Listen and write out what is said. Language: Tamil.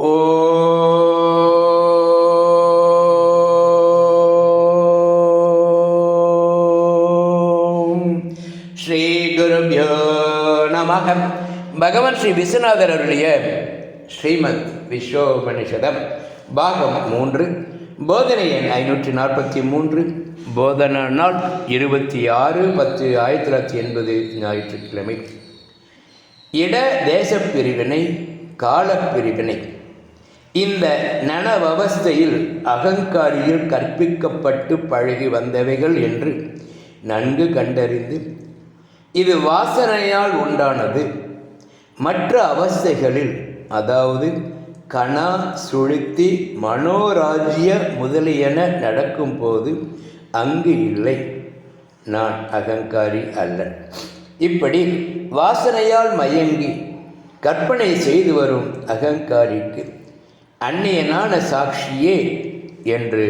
ஓம். ஸ்ரீ குருபியோ நமக. பகவான் ஸ்ரீ விஸ்வநாதர் அருளிய ஸ்ரீமத் விஸ்வோபனிஷதம் பாகம் மூன்று போதனை எண் ஐநூற்றி நாற்பத்தி மூன்று போதனா நாள் இருபத்தி ஆறு பத்து ஆயிரத்தி தொள்ளாயிரத்தி எண்பது ஞாயிற்றுக்கிழமை. இட தேசப் பிரிவினை காலப் பிரிவினை இந்த நனவவஸ்தையில் அகங்காரியில் கற்பிக்கப்பட்டு பழகி வந்தவைகள் என்று நன்கு கண்டறிந்து இது வாசனையால் உண்டானது. மற்ற அவஸ்தைகளில் அதாவது கணா சுளுத்தி மனோராஜ்ய முதலியன நடக்கும்போது அங்கு இல்லை. நான் அகங்காரி அல்ல. இப்படி வாசனையால் மயங்கி கற்பனை செய்து வரும் அகங்காரிக்கு அன்னையனான சாட்சியே என்று